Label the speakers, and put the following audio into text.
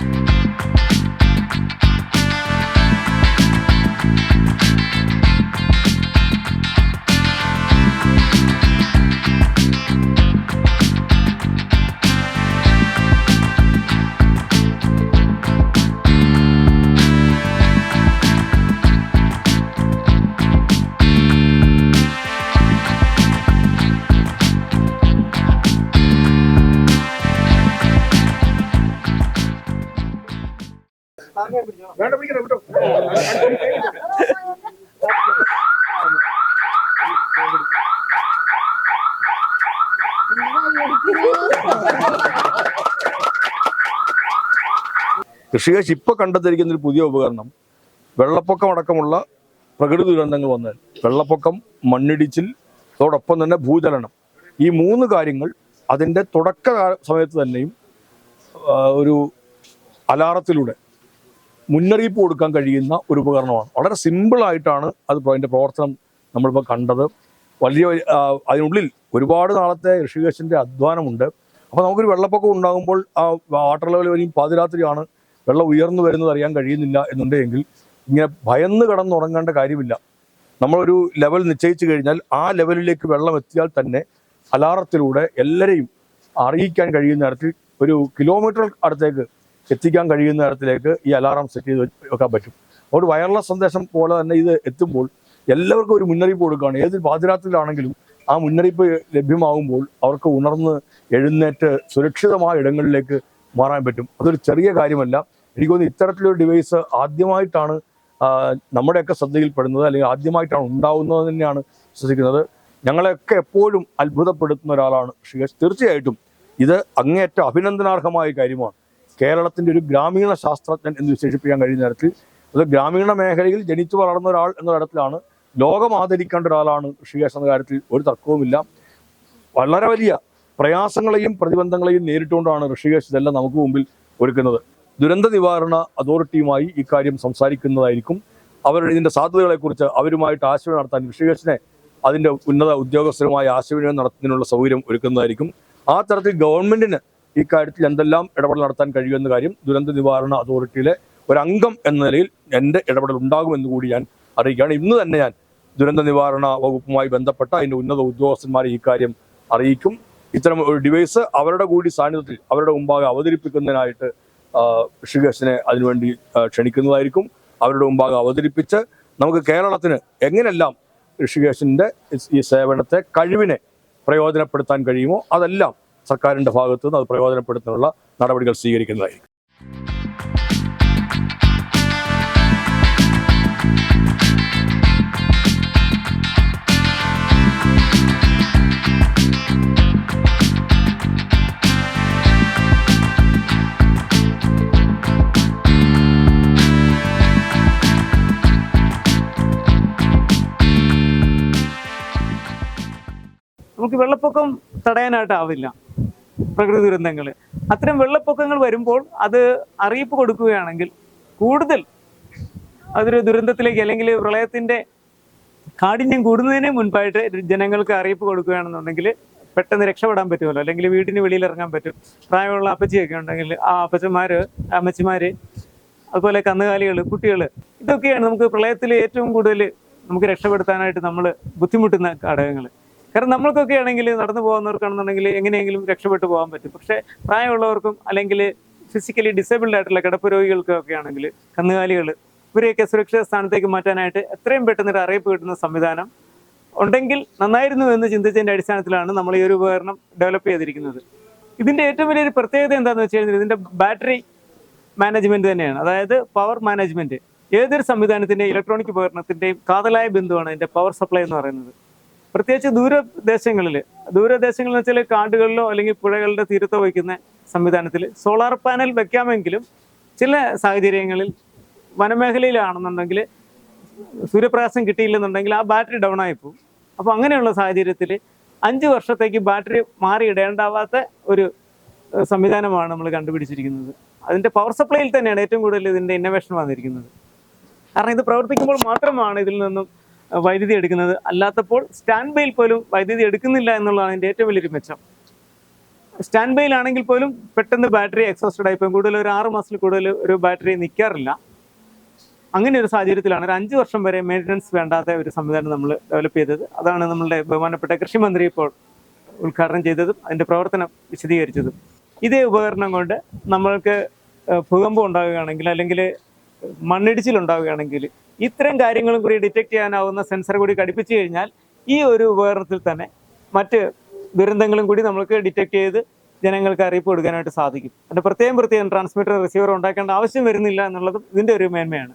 Speaker 1: you വേണ്ട പിടിക്കണ്ട വിട്ടോ ഋഷികേശ് ഇപ്പൊ കണ്ടെത്തിയിരിക്കുന്ന ഒരു പുതിയ ഉപകരണം വെള്ളപ്പൊക്കം അടക്കമുള്ള പ്രകൃതി ദുരന്തങ്ങൾ വന്നാൽ വെള്ളപ്പൊക്കം മണ്ണിടിച്ചിൽ അതോടൊപ്പം തന്നെ ഭൂചലനം. ഈ മൂന്ന് കാര്യങ്ങൾ അതിന്റെ തുടക്ക സമയത്ത് തന്നെയും ഒരു അലാറത്തിലൂടെ മുന്നറിയിപ്പ് കൊടുക്കാൻ കഴിയുന്ന ഒരു ഉപകരണമാണ്. വളരെ സിമ്പിളായിട്ടാണ് അത് അതിന്റെ പ്രവർത്തനം നമ്മളിപ്പോൾ കണ്ടത്. വലിയ അതിനുള്ളിൽ ഒരുപാട് നാളത്തെ ഋഷികേശിന്റെ അധ്വാനമുണ്ട്. അപ്പോൾ നമുക്കൊരു വെള്ളപ്പൊക്കം ഉണ്ടാകുമ്പോൾ ആ വാട്ടർ ലെവൽ വരെയും പാതിരാത്രിയാണ് വെള്ളം ഉയർന്നു വരുന്നത് അറിയാൻ കഴിയുന്നില്ല എന്നുണ്ടെങ്കിൽ ഇങ്ങനെ ഭയന്ന് കിടന്നുറങ്ങേണ്ട കാര്യമില്ല. നമ്മളൊരു ലെവൽ നിശ്ചയിച്ചു കഴിഞ്ഞാൽ ആ ലെവലിലേക്ക് വെള്ളം എത്തിയാൽ തന്നെ അലാറത്തിലൂടെ എല്ലാവരെയും അറിയിക്കാൻ കഴിയുന്ന തരത്തിൽ ഒരു കിലോമീറ്റർ അടുത്തേക്ക് എത്തിക്കാൻ കഴിയുന്ന തരത്തിലേക്ക് ഈ അലാറം സെറ്റ് ചെയ്ത് വെക്കാൻ പറ്റും. അതുകൊണ്ട് വയർലെസ് സന്ദേശം പോലെ തന്നെ ഇത് എത്തുമ്പോൾ എല്ലാവർക്കും ഒരു മുന്നറിയിപ്പ് കൊടുക്കുകയാണ്. ഏത് പാതിരാത്രിയിലാണെങ്കിലും ആ മുന്നറിയിപ്പ് ലഭ്യമാകുമ്പോൾ അവർക്ക് ഉണർന്ന് എഴുന്നേറ്റ് സുരക്ഷിതമായ ഇടങ്ങളിലേക്ക് മാറാൻ പറ്റും. അതൊരു ചെറിയ കാര്യമല്ല. എനിക്ക് തോന്നുന്നു ഇത്തരത്തിലൊരു ഡിവൈസ് ആദ്യമായിട്ടാണ് നമ്മുടെയൊക്കെ ശ്രദ്ധയിൽപ്പെടുന്നത് അല്ലെങ്കിൽ ആദ്യമായിട്ടാണ് ഉണ്ടാവുന്നത് തന്നെയാണ് വിശ്വസിക്കുന്നത്. ഞങ്ങളെയൊക്കെ എപ്പോഴും അത്ഭുതപ്പെടുത്തുന്ന ഒരാളാണ് ഷികേഷ് തീർച്ചയായിട്ടും ഇത് അങ്ങേയറ്റം അഭിനന്ദനാർഹമായ കാര്യമാണ്. കേരളത്തിന്റെ ഒരു ഗ്രാമീണ ശാസ്ത്രജ്ഞൻ എന്ന് വിശേഷിപ്പിക്കാൻ കഴിയുന്ന തരത്തിൽ അത് ഗ്രാമീണ മേഖലയിൽ ജനിച്ചു വളർന്ന ഒരാൾ എന്ന തരത്തിലാണ്. ലോകം ആദരിക്കേണ്ട ഒരാളാണ് ഋഷികേഷ് എന്ന കാര്യത്തിൽ ഒരു തർക്കവുമില്ല. വളരെ വലിയ പ്രയാസങ്ങളെയും പ്രതിബന്ധങ്ങളെയും നേരിട്ടുകൊണ്ടാണ് ഋഷികേഷ് ഇതെല്ലാം നമുക്ക് മുമ്പിൽ ഒരുക്കുന്നത്. ദുരന്ത നിവാരണ അതോറിറ്റിയുമായി ഇക്കാര്യം സംസാരിക്കുന്നതായിരിക്കും. അവരുടെ ഇതിന്റെ സാധ്യതകളെക്കുറിച്ച് അവരുമായിട്ട് ആശയം നടത്താൻ ഋഷികേഷിനെ അതിന്റെ ഉന്നത ഉദ്യോഗസ്ഥരുമായി ആശയവിനിമയം നടത്തുന്നതിനുള്ള സൗകര്യം ഒരുക്കുന്നതായിരിക്കും. ആ തരത്തിൽ ഗവൺമെന്റിന് ഇക്കാര്യത്തിൽ എന്തെല്ലാം ഇടപെടൽ നടത്താൻ കഴിയുമെന്ന കാര്യം ദുരന്ത നിവാരണ അതോറിറ്റിയിലെ ഒരു അംഗം എന്ന നിലയിൽ എന്റെ ഇടപെടൽ ഉണ്ടാകുമെന്ന് കൂടി ഞാൻ അറിയിക്കുകയാണ്. ഇന്ന് തന്നെ ഞാൻ ദുരന്ത നിവാരണ വകുപ്പുമായി ബന്ധപ്പെട്ട അതിന്റെ ഉന്നത ഉദ്യോഗസ്ഥന്മാരെ ഈ കാര്യം അറിയിക്കും. ഇത്തരം ഒരു ഡിവൈസ് അവരുടെ കൂടി സാന്നിധ്യത്തിൽ അവരുടെ മുമ്പാകെ അവതരിപ്പിക്കുന്നതിനായിട്ട് ഋഷികേശിനെ അതിനുവേണ്ടി ക്ഷണിക്കുന്നതായിരിക്കും. അവരുടെ മുമ്പാകെ അവതരിപ്പിച്ച് നമുക്ക് കേരളത്തിന് എങ്ങനെല്ലാം ഋഷികേശിന്റെ ഈ സേവനത്തെ കഴിവിനെ പ്രയോജനപ്പെടുത്താൻ കഴിയുമോ അതെല്ലാം സർക്കാരിന്റെ ഭാഗത്തുനിന്ന് അത് പ്രയോജനപ്പെടുത്താനുള്ള നടപടികൾ സ്വീകരിക്കുന്നതായിരിക്കും.
Speaker 2: നമുക്ക് വെള്ളപ്പൊക്കം തടയാനായിട്ടാവില്ല പ്രകൃതി ദുരന്തങ്ങൾ അത്തരം വെള്ളപ്പൊക്കങ്ങൾ വരുമ്പോൾ അത് അറിയിപ്പ് കൊടുക്കുകയാണെങ്കിൽ കൂടുതൽ അതൊരു ദുരന്തത്തിലേക്ക് അല്ലെങ്കിൽ പ്രളയത്തിന്റെ കാഠിന്യം കൂടുന്നതിന് മുൻപായിട്ട് ജനങ്ങൾക്ക് അറിയിപ്പ് കൊടുക്കുകയാണെന്നുണ്ടെങ്കിൽ പെട്ടെന്ന് രക്ഷപ്പെടാൻ പറ്റുമല്ലോ. അല്ലെങ്കിൽ വീടിന് വെളിയിൽ ഇറങ്ങാൻ പറ്റും. പ്രായമുള്ള അപ്പച്ചിയൊക്കെ ഉണ്ടെങ്കിൽ ആ അപ്പച്ചന്മാർ അമ്മച്ചിമാർ അതുപോലെ കന്നുകാലികൾ കുട്ടികൾ ഇതൊക്കെയാണ് നമുക്ക് പ്രളയത്തിൽ ഏറ്റവും കൂടുതൽ നമുക്ക് രക്ഷപ്പെടുത്താനായിട്ട് നമ്മൾ ബുദ്ധിമുട്ടുന്ന ഘടകങ്ങൾ കാരണം നമ്മൾക്കൊക്കെ ആണെങ്കിൽ നടന്നു പോകുന്നവർക്കാണെന്നുണ്ടെങ്കിൽ എങ്ങനെയെങ്കിലും രക്ഷപ്പെട്ടു പോകാൻ പറ്റും. പക്ഷേ പ്രായമുള്ളവർക്കും അല്ലെങ്കിൽ ഫിസിക്കലി ഡിസേബിൾഡ് ആയിട്ടുള്ള കിടപ്പ് രോഗികൾക്കൊക്കെ ആണെങ്കിൽ കന്നുകാലികൾ ഇവരെയൊക്കെ സുരക്ഷിത സ്ഥാനത്തേക്ക് മാറ്റാനായിട്ട് എത്രയും പെട്ടെന്ന് ഒരു അറിയിപ്പ് കിട്ടുന്ന സംവിധാനം ഉണ്ടെങ്കിൽ നന്നായിരുന്നു എന്ന് ചിന്തിച്ചതിന്റെ അടിസ്ഥാനത്തിലാണ് നമ്മൾ ഈ ഒരു ഉപകരണം ഡെവലപ്പ് ചെയ്തിരിക്കുന്നത്. ഇതിന്റെ ഏറ്റവും വലിയൊരു പ്രത്യേകത എന്താണെന്ന് വെച്ച് കഴിഞ്ഞാൽ ഇതിന്റെ ബാറ്ററി മാനേജ്മെന്റ് തന്നെയാണ്. അതായത് പവർ മാനേജ്മെന്റ് ഏതൊരു സംവിധാനത്തിന്റെ ഇലക്ട്രോണിക് ഉപകരണത്തിന്റെയും കാതലായ ബിന്ദുവാണ് ഇതിന്റെ പവർ സപ്ലൈ എന്ന് പറയുന്നത്. പ്രത്യേകിച്ച് ദൂരദേശങ്ങളിൽ ദൂരദേശങ്ങളിൽ വെച്ചാൽ കാടുകളിലോ അല്ലെങ്കിൽ പുഴകളുടെ തീരത്തോ വയ്ക്കുന്ന സംവിധാനത്തിൽ സോളാർ പാനൽ വെക്കാമെങ്കിലും ചില സാഹചര്യങ്ങളിൽ വനമേഖലയിലാണെന്നുണ്ടെങ്കിൽ സൂര്യപ്രകാശം കിട്ടിയില്ലെന്നുണ്ടെങ്കിൽ ആ ബാറ്ററി ഡൗൺ ആയിപ്പോവും അപ്പോൾ അങ്ങനെയുള്ള സാഹചര്യത്തിൽ അഞ്ച് വർഷത്തേക്ക് ബാറ്ററി മാറിയിടേണ്ടാവാത്ത ഒരു സംവിധാനമാണ് നമ്മൾ കണ്ടുപിടിച്ചിരിക്കുന്നത്. അതിന്റെ പവർ സപ്ലൈയിൽ തന്നെയാണ് ഏറ്റവും കൂടുതൽ ഇതിന്റെ ഇന്നോവേഷൻ വന്നിരിക്കുന്നത്. കാരണം ഇത് പ്രവർത്തിക്കുമ്പോൾ മാത്രമാണ് ഇതിൽ നിന്നും വൈദ്യുതി എടുക്കുന്നത്. അല്ലാത്തപ്പോൾ സ്റ്റാൻഡ് ബൈയിൽ പോലും വൈദ്യുതി എടുക്കുന്നില്ല എന്നുള്ളതാണ് എന്റെ ഏറ്റവും വലിയൊരു മെച്ചം. സ്റ്റാൻഡ് ബൈയിലാണെങ്കിൽ പോലും പെട്ടെന്ന് ബാറ്ററി എക്സോസ്റ്റഡ് പോകും കൂടുതൽ ഒരു ആറ് മാസത്തിൽ കൂടുതൽ ഒരു ബാറ്ററി നിൽക്കാറില്ല അങ്ങനെ ഒരു സാഹചര്യത്തിലാണ്. ഒരു അഞ്ച് വർഷം വരെ മെയിന്റനൻസ് വേണ്ടാത്ത ഒരു സംവിധാനം നമ്മൾ ഡെവലപ്പ് ചെയ്തത്. അതാണ് നമ്മളുടെ ബഹുമാനപ്പെട്ട കൃഷി കൃഷിമന്ത്രി ഇപ്പോൾ ഉദ്ഘാടനം ചെയ്തതും അതിന്റെ പ്രവർത്തനം വിശദീകരിച്ചതും. ഇതേ ഉപകരണം കൊണ്ട് നമ്മൾക്ക് ഭൂകമ്പം ഉണ്ടാകുകയാണെങ്കിൽ അല്ലെങ്കിൽ മണ്ണിടിച്ചിൽ ഉണ്ടാവുകയാണെങ്കിൽ ഇത്തരം കാര്യങ്ങളും കൂടി ഡിറ്റക്ട് ചെയ്യാനാവുന്ന സെൻസർ കൂടി ഘടിപ്പിച്ചു കഴിഞ്ഞാൽ ഈ ഒരു ഉപകരണത്തിൽ തന്നെ മറ്റ് ദുരന്തങ്ങളും കൂടി നമുക്ക് ഡിറ്റക്ട് ചെയ്ത് ജനങ്ങൾക്ക് അറിയിപ്പ് കൊടുക്കാനായിട്ട് സാധിക്കും. അതിന്റെ പ്രത്യേകം പ്രത്യേകം ട്രാൻസ്മിറ്റർ റിസീവർ ഉണ്ടാക്കേണ്ട ആവശ്യം വരുന്നില്ല എന്നുള്ളതും ഇതിന്റെ ഒരു മേന്മയാണ്.